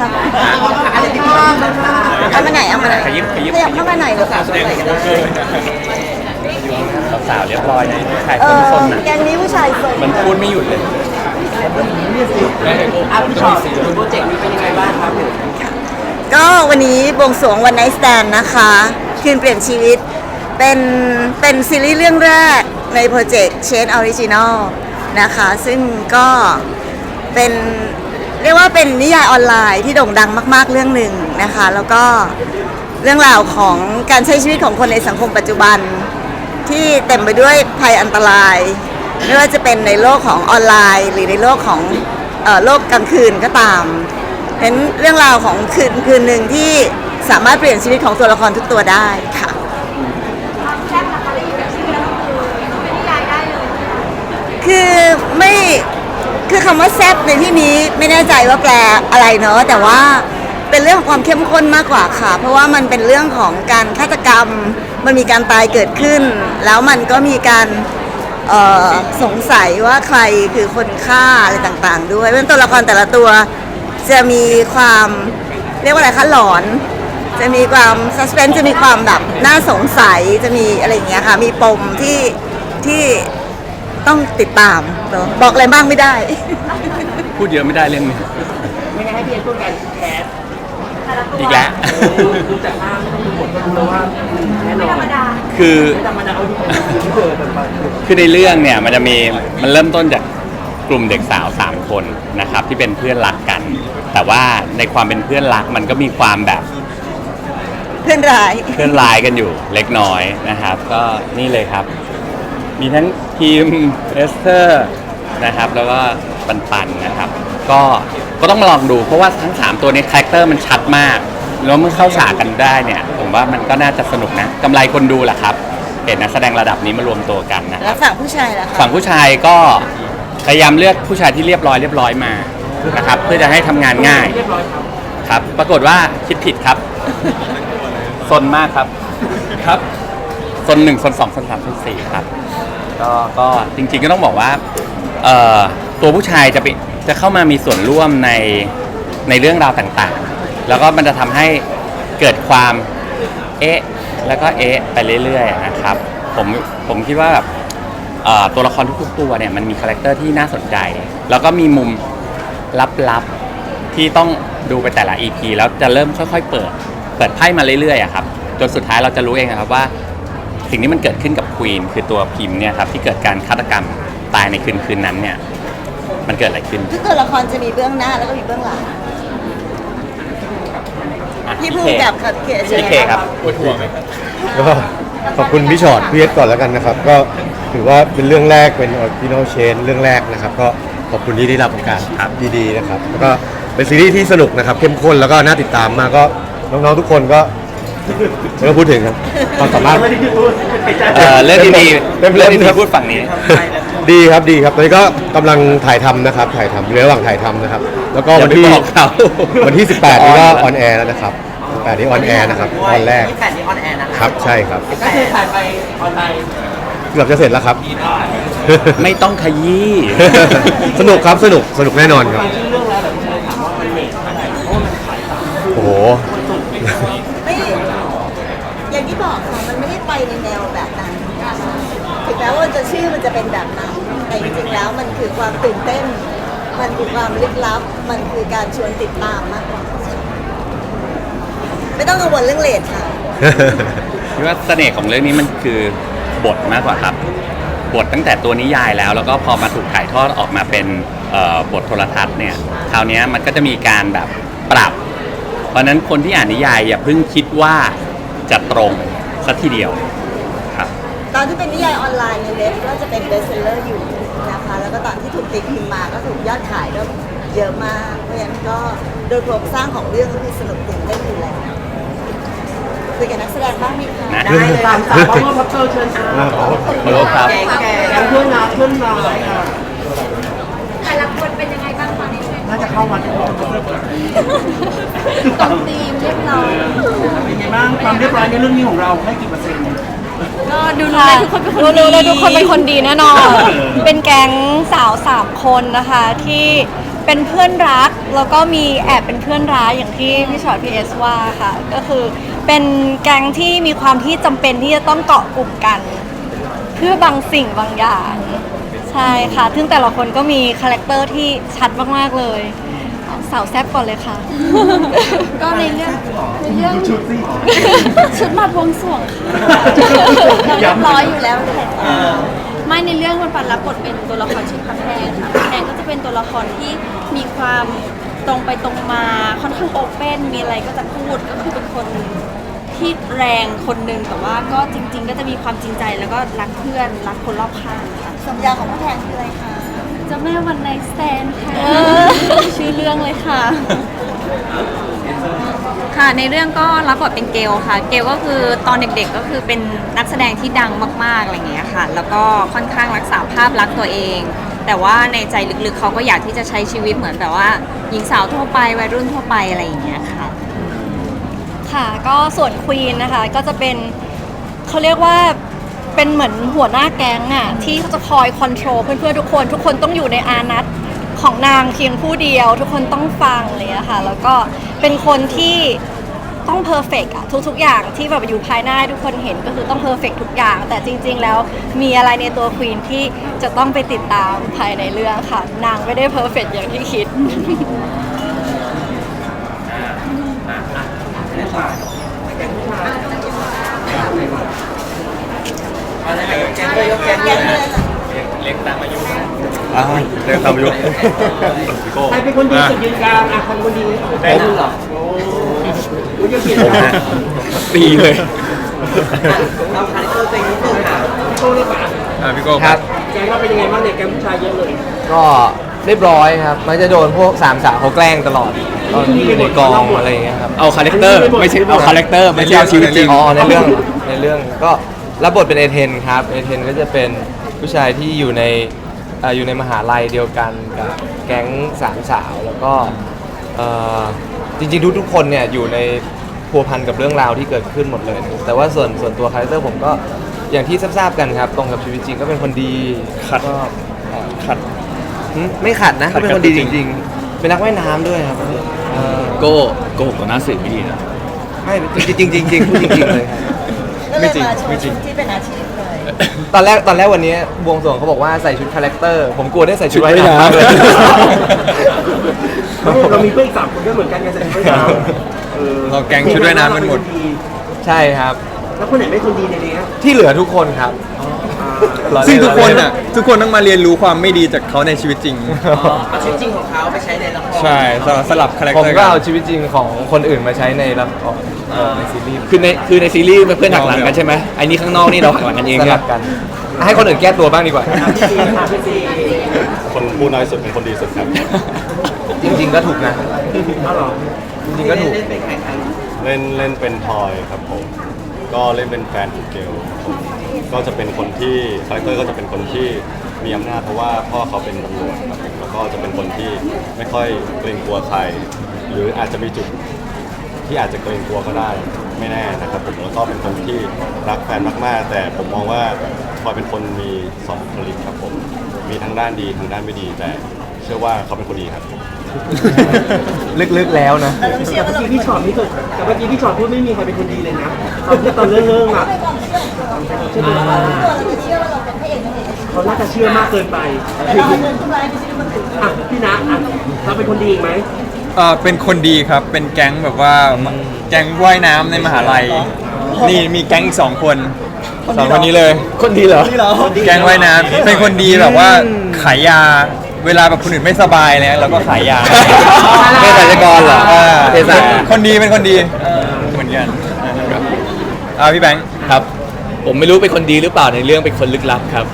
ค่ะเอามาไหนเอามาไหนขยิบขยิบขยับเข้ามาหน่อยลูกสาวๆเรียบร้อยนะชายเอต้นอซนน่ะแกงนี้ผู้ชายสนมันพูดไม่หยุดเลยอะพี่ชอตโปรเจกต์นี้เป็นยังไงบ้างครับผมก็วันนี้บวงสรวงวันไนท์สแตนนะคะ คืนเปลี่ยนชีวิต เป็นเป็นซีรีส์เรื่องแรกในโปรเจกต์เชนออริจินอลนะคะ ซึ่งก็เป็น เรียกว่าเป็นนิยายออนไลน์ที่โด่งดังมาก ๆ เรื่องหนึ่งนะคะ แล้วก็เรื่องราวของการใช้ชีวิตของคนในสังคมปัจจุบัน ที่เต็มไปด้วยภัยอันตราย ไม่ว่าจะเป็นในโลกของออนไลน์ หรือในโลกของเออโลกกลางคืนก็ตามเห็นเรื่องราวของคืนคืนหนึ่งที่สามารถเปลี่ยนชีวิตของตัวละครทุกตัวได้ค่ะคือไม่ คือคำว่าแซบในที่นี้ไม่แน่ใจว่าแปลอะไรเนอะแต่ว่าเป็นเรื่องของความเข้มข้นมากกว่าค่ะ เพราะว่ามันเป็นเรื่องของการฆาตกรรม มันมีการตายเกิดขึ้น แล้วมันก็มีการสงสัยว่าใครคือคนฆ่าอะไรต่าง ๆ ด้วยเพราะฉะนั้นตัวละครแต่ละตัวจะมีความเรียกว่าอะไรคะหลอน จะมีความซัสเพนจะมีความแบบน่าสงสัยจะมีอะไรอย่างเงี้ยค่ะ มีปมที่ที่ ต้องติดตามเนอะบอกอะไรบ้างไม่ได้ พูดเยอะไม่ได้เรื่องนี้ไม่งั้นให้พี่เอ็นพูดกันแคสอีกแล้ว ดูจากภาพไม่ต้องดูบทก็รู้แล้วว่าแน่นอนคือ ไม่ธรรมดาเอาที่เกิดแบบว่าคือในเรื่องเนี่ยมันจะมีมันเริ่มต้นจากกลุ่มเด็กสาว 3 คนนะครับที่เป็นเพื่อนรักกัน แต่ว่าในความเป็นเพื่อนรักมันก็มีความแบบเพื่อนร้าย เพื่อนร้ายกันอยู่เล็กน้อยนะครับ ก็นี่เลยครับ มีทั้งทีมเอสเตอร์นะครับ แล้วก็ปันปันๆนะครับ ก็ก็ต้องมาลองดูเพราะว่าทั้ง 3 ตัวนี้คาแรคเตอร์มันชัดมาก แล้วเมื่อเข้าฉากกันได้เนี่ย ผมว่ามันก็น่าจะสนุกนะกำไรคนดูแหละครับ เห็นนักแสดงระดับนี้มารวมตัวกันนะคแล้รับวฝั่งผู้ชายล่ะคะฝั่งผู้ชายก็พยายามเลือกผู้ชายที่เรียบร้อยเรียบร้อยมานะครับ เพื่อจะให้ทำงานง่ายเรียบร้อยครับครับ ปรากฏว่าคิดผิดครับซนมากครับครับซนหนึ่งซนสองซนสามซนสี่ครับ ก็ก็จริงๆก็ต้องบอกว่าเอ่อตัวผู้ชายจะไปจะเข้ามามีส่วนร่วมในในเรื่องราวต่างๆ แล้วก็มันจะทำให้เกิดความเอ๊ะแล้วก็เอ๊ะไปเรื่อยๆนะครับผมผมคิดว่าแบบเอ่อตัวละครทุกๆตัวเนี่ยมันมีคาแรคเตอร์ที่น่าสนใจ แล้วก็มีมุมลับๆที่ต้องดูไปแต่ละ EP แล้วจะเริ่มค่อยๆ เปิด เปิดไพ่มาเรื่อยๆอะครับจนสุดท้ายเราจะรู้เองอะครับว่า สิ่งที่มันเกิดขึ้นกับควีนคือตัวพิมพ์เนี่ยครับที่เกิดการฆาตกรรมตายในคืนคืนนั้นเนี่ยมันเกิดอะไรขึ้นทุกตัวละครจะมีเบื้องหน้าแล้วก็มีเบื้องหลังอะพี่พี่ภูเคมิกับครับเขียนพี่เคครับก็ขอบคุณพี่ชอตพี่เอสก่อนแล้วกันนะครับ ก็ถือว่าเป็นเรื่องแรกเป็นออริจินอลเชนเรื่องแรกนะครับ ก็ขอบคุณที่ได้รับโอกาสครับ ดีๆนะครับแล้วก็เป็นซีรีส์ที่สนุกนะครับ เข้มข้นแล้วก็น่าติดตามมากก็น้องๆทุกคนก็ ไม่ต้องพูดถึงครับความสามารถ ไม่ได้พูดไปจ้าเอ่อเรื่องดีเต็มๆเต็เรื่องมดีครับๆพูดฝั่งนี้ ดีครับดีครับตอนนี้ก็กำลังถ่ายทำนะครับ ถ่ายทำอยู่ในระหว่างถ่ายทำนะครับ แล้วก็อย่าวันไปที่บอกเขา วันที่ 18 นี้ก็ออออนนแอร์แล้วนะครับ18นี้ออนแอร์นะครับตอนแรกที่แปดนี้ออนแอร์นะครับใช่ครับก็คือถ่ายไปออนไลน์เกือบจะเสร็จแล้วครับ ไม่ต้องขยี้ สนุกครับสนุกสนุกแน่นอนครับฟังชื่อเรื่องแล้วแต่ไม่ได้ถามว่ามันเลทเท่าไหร่เพราะว่ามันขายตามโอ้โหไม่ อย่างที่บอกค่ะมันไม่ได้ไปในแนวแบบนั้นถึงแม้ว่าจะชื่อมันจะเป็นแบบนั้นแต่จริงๆแล้วมันคือความตื่นเต้น มันคือความลึกลับ มันคือการชวนติดตามมากกว่าไม่ต้องกังวลเรื่องเลทค่ะคิดว่าเสน่ห์ของเรื่องนี้มันคือบทมากกว่าครับ บทตั้งแต่ตัวนิยายแล้ว แล้วก็พอมาถูกถ่ายทอดออกมาเป็นเอ่อบทโทรทัศน์เนี่ยคราวเนี้ยมันก็จะมีการแบบปรับ เพราะฉะนั้นคนที่อ่านนิยายอย่าเพิ่งคิดว่า จะตรงสัทีเดียวครับ ตอนที่เป็นนิยายออนไลน์ในเว็บก็จะเป็นเบสเซลเลอร์อยู่นะคะแล้วก็ตอนที่ถูกตีพิมพ์มาก็ถูกยอดขายก็เยอะมากเพราะฉะนั้นก็โดยโครงสร้างของเรื่องก็คือสนุกตื่นเต้นอยู่แล้วคุยกับนักแสดงบ้างไหมคะนะ ได้เลยตามสาวเพราะว่าพับเตอร์เชิญค่ะขอโทษครับ แกงแกงเพื่อนน้ำเพื่อนน้ำค่ะแต่ละคนเป็นยังไงบ้างตอนนี้น่าจะเข้ามาที่ก่อนตรงธีมเรียบร้อยเป็นไง บ้างความเรียบร้อยในเรื่องนี้ของเราให้กี่เปอร์เซ็นต์ก็ดูรู้เลยทุกคนเป็นคนดี รู้เลยทุกคนเป็นคนดีแน่นอนเออเป็นแก๊งสาวสามคนนะคะที่เป็นเพื่อนรักแล้วก็มีแอบเป็นเพื่อนร้ายอย่างที่พี่ชอตพีเอสว่าค่ะ ก็คือเป็นแก๊งที่มีความที่จำเป็นที่จะต้องเกาะกลุ่มกัน เพื่อบางสิ่งบางอย่าง ใช่ค่ะ ซึ่งแต่ละคนก็มีคาแรคเตอร์ที่ชัดมาก ๆ เลยเอา สาวแซบก่อนเลยค่ะ ก็ในเรื่องในเรื่องชุดสิชุดมาบวงสรวงค่ะเราเรียบร้อยอยู่แล้วเลยไม่ในเรื่องมันปันรับบทเป็นตัวละครชื่อพระแพงค่ะพระแพงก็จะเป็นตัวละครที่มีความตรงไปตรงมาค่อนข้างโอเปนมีอะไรก็จะพูดก็คือเป็นคนที่แรงคนหนึ่งแต่ว่าก็จริง ๆ ก็จะมีความจริงใจแล้วก็รักเพื่อนรักคนรอบข้างค่ะสมยาของพระแพงคืออะไรคะ เจ้าแม่วันไนสแตนค่ะชื่อเรื่องเลยค่ะ ค่ะในเรื่องก็รับบทเป็นเกลค่ะ เกลก็คือตอนเด็กๆก็คือเป็นนักแสดงที่ดังมากๆอะไรอย่างเงี้ยค่ะ แล้วก็ค่อนข้างรักษาภาพลักษณ์ตัวเอง แต่ว่าในใจลึกๆเขาก็อยากที่จะใช้ชีวิตเหมือนแบบว่า หญิงสาวทั่วไปวัยรุ่นทั่วไปอะไรอย่างเงี้ยค่ะ ค่ะ ก็ส่วนควีนนะคะ ก็จะเป็นเขาเรียกว่า เป็นเหมือนหัวหน้าแก๊งอะที่จะคอยคอนโทรลเพื่อนๆทุกคน ทุกคนต้องอยู่ในอานัตของนางเพียงผู้เดียว ทุกคนต้องฟังอะไรอย่างเลยค่ะ แล้วก็เป็นคนที่ต้องเพอร์เฟกอะทุกๆ อย่างที่แบบอยู่ภายหน้าทุกคนเห็นก็คือต้องเพอร์เฟกทุกอย่าง แต่จริง ๆ แล้วมีอะไรในตัวควีนที่จะต้องไปติดตามภายในเรื่องค่ะ นางไม่ได้เพอร์เฟกอย่างที่คิด อ่า เดินตามยุคใครเป็นคนดีสุดยืนกลางอะใครเป็นคนดีแบงค์เหรอโอ้ยยังเปลี่ยนนะตีเลยเราคาแรคเตอร์ตัวเองนิดนึงค่ะพี่โก้เลยป่ะอะพี่โก้ครับแกงเราเป็นยังไงบ้างเนี่ยแกงผู้ชายเยอะเลยก็เรียบร้อยครับ มันจะโดนพวกสามสาวเขาแกล้งตลอดตอนที่อยู่ในกองอะไรอย่างเงี้ยครับ เอาคาแรคเตอร์ไม่ใช่เอาคาแรคเตอร์ไม่ใช่เอาชีวิตจริง อ๋อในเรื่องในเรื่องก็ รับบทเป็นเอเทนครับเอเทนก็จะเป็นผู้ชายที่อยู่ในเอ่ออยู่ในมหาลัยเดียวกันกับแก๊งสามสาวแล้วก็เอ่อจริงๆทุกๆคนเนี่ยอยู่ในพัวพันกับเรื่องราวที่เกิดขึ้นหมดเลยแต่ว่าส่วนส่วนตัวคาแรคเตอร์ผมก็อย่างที่ทราบๆกันครับ ตรงกับชีวิตจริงก็เป็นคนดีขัด ก็เอ่อ ขัดหึไม่ขัดนะขัเขาดเป็นกับคนดีจจริงริงๆ เป็นนักว่ายน้ำด้วยครับเออโก้โกหกต่อหน้าสื่อไม่ดีนะ ไม่จริงๆจริงๆจริงๆพูดจริงๆเลยครับ ก็เลยมาโชไม่ว์จริชุงดที่เป็นอาชีพเลยตอนแรกตอนแรกวันนี้บวงสรวงเขาบอกว่าใส่ชุดคาแรคเตอร์ ผมกลัวได้ใส่ชุดว่ายน้ำมากเลย เรามีเพื่อนอีกสามคนก็เหมือนกันไงแต่ไม่ยาวเออเราแก๊งชุดว่ายน้ำกันหมด ใช่ครับ แล้วคนไหนไม่คนดีในนี้ที่เหลือทุกคนครับอ่าซึ่งทุกคนอะ ทุกคนต้องมาเรียนรู้ความไม่ดีจากเขาในชีวิตจริง เอาชีวิตจริงของเขาไปใช้ในละครใช่สลับสลับคาแรคผมเตอร์ก็กันเอาชีวิตจริงของคนอื่นมาใช้ในละครเอ่อ ในซีรีส์คือในคือในซีรีส์เป็นเพื่อนหักหลังกันใช่ไหมไอ้นี่ข้างนอกนี่เราหักหลังกันเองสเนี่ลัยบกัน ให้คนอื่นแก้ตัวบ้างดีกว่าพี่ซีค่ะพี่ซีคนพูดน้อยสุดเป็นคนดีสุดครับ จริง ๆ ก็ถูกนะเอาเหรอจริงๆก็ถูกเล่นเป็นใครใครเล่นเล่นเป็นทอยครับผม ก็เล่นเป็นแฟนของเกลครับผมก็จะเป็นคนที่คาแรคเตอร์ก็จะเป็นคนที่มีอำนาจเพราะว่าพ่อเขาเป็นตำรวจครับผมแล้วก็จะเป็นคนที่ไม่ค่อยเกรงกลัวใคร หรืออาจจะมีจุด ที่อาจจะเกรงกลัวก็ได้ไม่แน่นะครับผมแล้วก็เป็นคนที่รักแฟนมากๆ แต่ผมมองว่าทอยเป็นคนมีสองบุคลิกครับผมมีทั้งด้านดีทั้งด้านไม่ดีแต่เชื่อว่าเขาเป็นคนดีครับลึกๆแล้วนะเราต้องเชื่อเมื่ว่าอเรากี้พี่ชอตนี่คือแต่เมื่อกี้พี่ชอตพูดไม่มีใครเป็นคนดีเลยนะตอนที่ตอนเรื่องเรื่องอะตัวเราจะเชื่อว่าเราเป็นพระเอกนางเอกเขาน่าจะเชื่อมากเกินไปแต่เราเอาเงินทุกรายไปซื้อคนอื่นอะพี่นะอะเราเป็นคนดีอีกไหม เอ่อเป็นคนดีครับ เป็นแก๊งแบบว่าแก๊งว่ายน้ำในมหาลัย นี่มีแก๊งอีกสองคนสองคนนี้เลย คนดีเหรอแก๊งว่ายน้ำเป็นคนดีแบบว่าขายยา เวลาแบบคนอื่นไม่สบายเนี่ยเราก็ขายยาเภสัชกรเหรออ่าเภสัชคนดีเป็นคนดีเหมือนกันนะครับอ่าพี่แบงค์ครับ ผมไม่รู้เป็นคนดีหรือเปล่าในเรื่องเป็นคนลึกลับครับ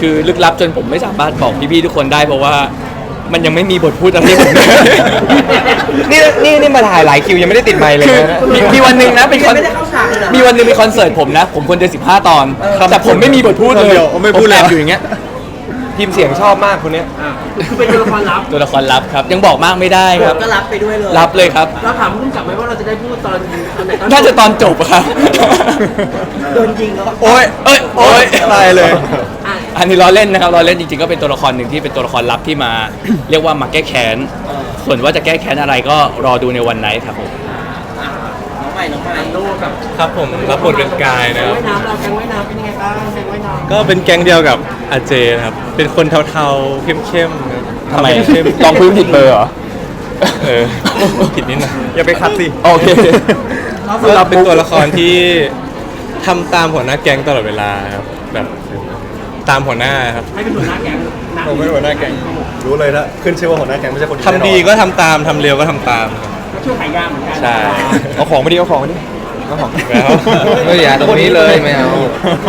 คือลึกลับจนผมไม่สามารถบอกพี่ๆทุกคนได้เพราะว่า มันยังไม่มีบทพูดอะไรให้ผมเลยนี่นี่นี่มาถ่ายหลายคิวยังไม่ได้ติดไมค์เลยคือนะมีมีวันหนึ่งนะเป็นคอนไม่ได้เข้าฉากเลยเหรอ มีวันหนึ่งเป็นคอนเสิร์ตผมนะ ผมควรจะ15 ตอน แต่ผมไม่มีบทพูดเลยเดียวไม่พูดเลย ผแอบอยู่อย่างเงี้ยทีมเสียงชอบมากคนเนี้ยอะคือเป็นตัวละครลับตัวละครลับครับ ยังบอกมากไม่ได้ครับ ก็รับไปด้วยเลยรับเลยครับ เราถามพุ่งกลับไหมว่าเราจะได้พูดตอนตอนไหนตอนน่าจะตอนจบอะครับ โดนยิงแล้วโอ้ยเอ้ยโอ้ยตายเลย อะ อันนี้ล้อเล่นนะครับล้อเล่นจริงๆก็เป็นตัวละครหนึ่งที่เป็นตัวละครลับที่มา เรียกว่ามาแก้แค้นส่วนว่าจะแก้แค้นอะไรก็รอดูในวันไหนครับผมน้องใหม่น้องใหม่ลูกกับครับผมรับบทเป็นกายนะครับ ว่ายน้ำเราแกงว่ายน้ำเป็นยังไงบ้างแกงว่ายน้ำก็เป็นแก๊งเดียวกับอาเจนะครับ เป็นคนเทาๆเข้มๆครับทำไมเข้มๆลองพื้นผิดเบอร์เหรอเออผิดนิดหน่อยอย่าไปคัดสิโอเคคือเราเป็นตัวละครที่ทำตามหัวหน้าแก๊งตลอดเวลาครับแบบ ตามหัวหน้าครับให้เป็นหัวหน้าแก๊งนะผมเป็นหัวหน้าแก๊งรู้เลยนะขึ้นชื่อว่าหัวหน้าแก๊งไม่ใช่คนดีทำดีก็ทำตามทำเร็วก็ทำตามครับก็ช่วยขายยาเหมือนกันใช่เอาของมาดิเอาของมาดิเอาของไม่เอาไม่อย่าตรงนี้เลยไม่เอา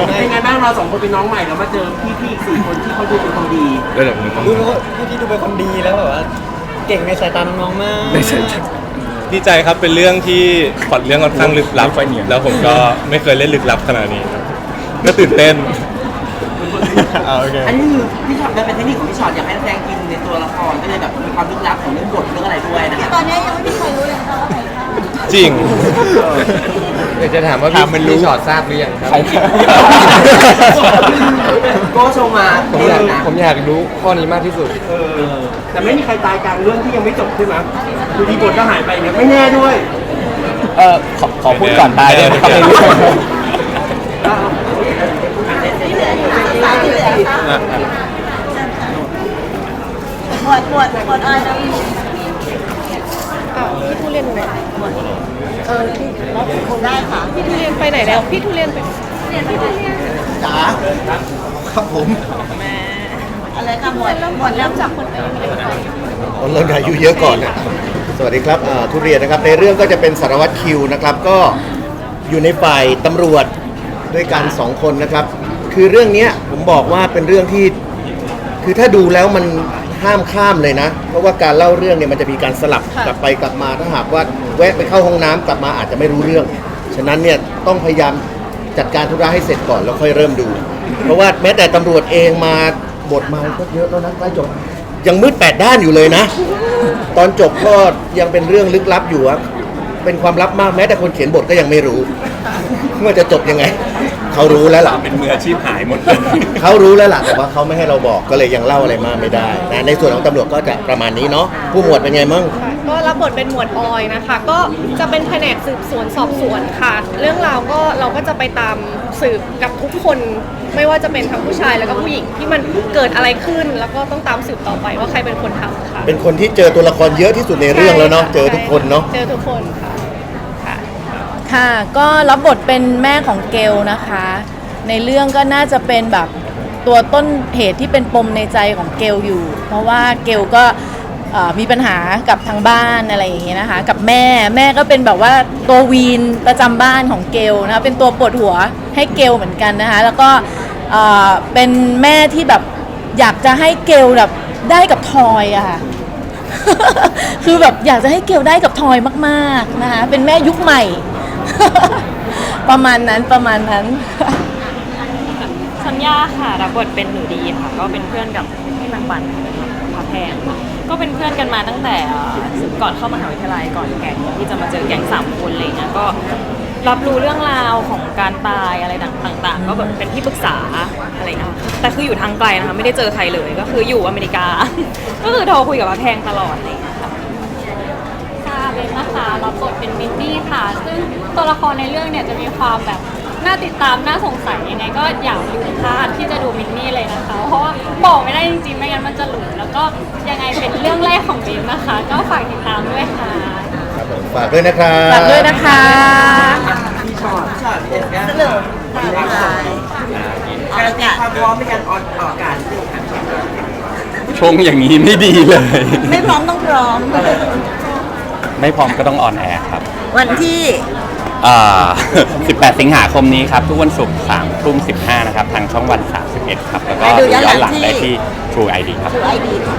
เป็นไงบ้างเราสองคนเป็นน้องใหม่แล้วมาเจอพี่ๆอีกสี่คนที่เขาดูเป็นคนดีแล้วเดี๋ยวมึงต้องดูพี่ที่ดูเป็นคนดีแล้วแบบว่าเก่งในสายตาน้องๆมากไม่ใช่ดีใจครับเป็นเรื่องที่พล็อตเรื่องค่อนข้างลึกลับแล้วผมก็ไม่เคยเล่นลึกลับขนาดนี้ครับก็ตื่นเต้นเอาโอเค อันนี้คือพี่ชอตมันเป็นเทคนิคของพี่ชอตอยากให้นักแสดงกินในตัวละครก็เลยแบบมีความลึกลับของเรื่องบทเรื่องอะไรด้วยนะครับตอนนี้ยังไม่มีใครรู้เลยนะคะว่าใครฆ่าจริง เดี๋ยวจะถามว่าถามมันรู้ พี่ชอตทราบหรือยังครับโก็ชงมาผมอยากผมอยากรู้ข้อนี้มากที่สุด เออแต่ไม่มีใครตายกลางเรื่องที่ยังไม่จบใช่ไหมดูดีบทก็หายไปเนี่ยไม่แน่ด้วย เออขอขอพูดก่อนตายได้ไหมครับ ในเรื่องหมวดหมวดหมวดอะไรนะพี่ทุเรียนอยู่ไหนเออที่รับคงได้ค่ะพี่ทุเรียนไปไหนแล้ว พี่ทุเรียนไปจ๋าครับผมอะไรคะหมวดหมวดเริ่มจากคนอายุเยอะเอาเริ่มอายุเยอะก่อนนะสวัสดีครับอ่าทุเรียนนะครับ ในเรื่องก็จะเป็นสารวัตรคิวนะครับ ก็อยู่ในฝ่ายตำรวจด้วยกันสองคนนะครับ คือเรื่องเนี้ยผมบอกว่าเป็นเรื่องที่ คือถ้าดูแล้วมันห้ามข้ามเลยนะ เพราะว่าการเล่าเรื่องเนี่ยมันจะมีการสลับกลับไปกลับมาถ้าหากว่าแวะไปเข้าห้องน้ำกลับมาอาจจะไม่รู้เรื่อง ฉะนั้นเนี่ยต้องพยายามจัดการธุระให้เสร็จก่อนแล้วค่อยเริ่มดู เพราะว่าแม้แต่ตำรวจเองมาบทมาก็เยอะแล้วนะใกล้จบยังมืดแปดด้านอยู่เลยนะ ตอนจบก็ยังเป็นเรื่องลึกลับอยู่อะเป็นความลับมากแม้แต่คนเขียนบทก็ยังไม่รู้ว่าจะจบยังไง เขารู้แล้วล่ะ เป็นมืออาชีพหายหมดเลยเขารู้แล้วล่ะแต่ว่าเขาไม่ให้เราบอกก็เลยยังเล่าอะไรมากไม่ได้นะในส่วนของตำรวจก็จะประมาณนี้เนาะผู้หมวดเป็นไงมั่งก็รับบทเป็นหมวดออยนะคะ ก็จะเป็นแผนกสืบสวนสอบสวนค่ะ เรื่องราวก็เราก็จะไปตามสืบกับทุกคน ไม่ว่าจะเป็นทั้งผู้ชายแล้วก็ผู้หญิงที่มันเกิดอะไรขึ้น แล้วก็ต้องตามสืบต่อไปว่าใครเป็นคนทำค่ะเป็นคนที่เจอตัวละครเยอะที่สุดในเรื่องแล้วเนาะเจอทุกคนเนาะ เจอทุกคนค่ะ ค่ะก็รับบทเป็นแม่ของเกลนะคะ ในเรื่องก็น่าจะเป็นแบบตัวต้นเหตุที่เป็นปมในใจของเกลอยู่ เพราะว่าเกลก็เอ่อมีปัญหากับทางบ้านอะไรอย่างเงี้ยนะคะ กับแม่แม่ก็เป็นแบบว่าตัววีนประจำบ้านของเกลนะคะเป็นตัวปวดหัวให้เกลเหมือนกันนะคะ แล้วก็เอ่อเป็นแม่ที่แบบอยากจะให้เกลแบบได้กับทอยอะค่ะ คือแบบอยากจะให้เกลได้กับทอยมาก ๆ นะคะ เป็นแม่ยุคใหม่ ประมาณนั้นประมาณนั้น สัญญาค่ะรับบทเป็นหนูดีค่ะ ก็เป็นเพื่อนกับพี่นางปันพระแพงค่ะก็เป็นเพื่อนกันมาตั้งแต่เอ่อก่อนเข้ามหาวิทยาลัยก่อนแก๊งที่จะมาเจอแก๊งสามคนอะไรเงี้ยก็รับรู้เรื่องราวของการตายอะไรต่างๆ ก็แบบเป็นที่ปรึกษาอะไรเงี้ยแต่คืออยู่ทางไกลนะคะไม่ได้เจอใครเลยก็คืออยู่อเมริกา ก็คือโทรคุยกับพระแพงตลอดอะไรเงี้ยค่ะค่ะเบนนะคะรับบทเป็นมินนี่ค่ะ ซึ่ง ตัวละครในเรื่องเนี่ยจะมีความแบบน่าติดตามน่าสงสัยยังไง ก็อย่าลืมพลาดที่จะดูมินนี่เลยนะคะ เพราะว่าบอกไม่ได้จริงๆไม่งั้นมันจะหลุดแล้วก็ยังไงเป็นเรื่องแรกของเบนนะคะ ก็ฝากติดตามด้วยค่ะครับผมฝากด้วยนะครับฝากด้วยนะคะพี่ชอตพี่ชอตเด็ดนะสรุปใช่การเตรียมความพร้อมในการออกออกอากาศที่ค่ะชงอย่างนี้ไม่ดีเลย ไม่พร้อมต้องพร้อม ไม่พร้อมก็ต้องออนแอร์ครับ วันที่ อ่า18 สิงหาคมนี้ครับ ทุกวันศุกร์3ทุ่ม15 นะครับ ทางช่องวัน 31 ครับ แล้วก็ไปดูดูย้ย้ออนนหหลัลังงที่ได้ที่ True ID ครับ คือไอดีค่ะ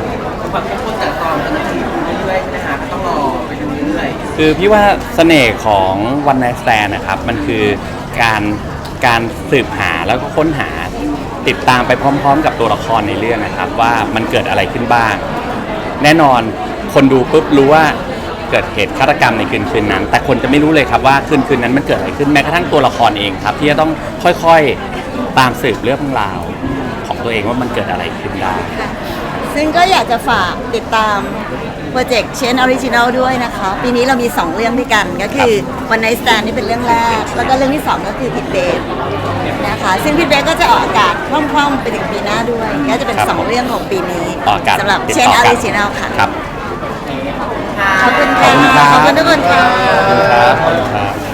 ความเข้มข้นจากตอนก็ต้องดูเรื่อยๆนะคะก็ต้องรอไปดูเรื่อยๆคือพี่ว่าเสน่ห์ของวันไน t ์ t แ n d นะครับ มันคือการการสืบหาแล้วก็ค้นหาติดตามไปพร้อม ๆ กับตัวละครในเรื่องนะครับ ว่ามันเกิดอะไรขึ้นบ้าง แน่นอนคนดูปุ๊บรู้ว่า เกิดเหตุฆาตกรรมในคืนคืนนั้น แต่คนจะไม่รู้เลยครับว่าคืนคืนนั้นมันเกิดอะไรขึ้นแม้กระทั่งตัวละครเองครับ ที่จะต้องค่อยๆตามสืบเรื่องราวของตัวเองว่ามันเกิดอะไรขึ้นได้ ซึ่งก็อยากจะฝากติดตามโปรเจกต์เชนออริจินัลด้วยนะคะ ปีนี้เรามี 2 เรื่องด้วยกันก็คือวันไนสแตนนี่เป็นเรื่องแรก แล้วก็เรื่องที่ 2 ก็คือพิทเบฟนะคะ ซึ่งพิทเบฟก็จะออกอากาศพร้อมๆไปถึงปีหน้าด้วย ก็จะเป็น ครับ2เรื่องของปีนี้ออกอากาศสำหรับติดเชนต่อออกันริจินัลค่ะ ครับ ขอบคุณค่ะ ขอบคุณครับขอบคุณทุกคนค่ะครับขอบคุณครับ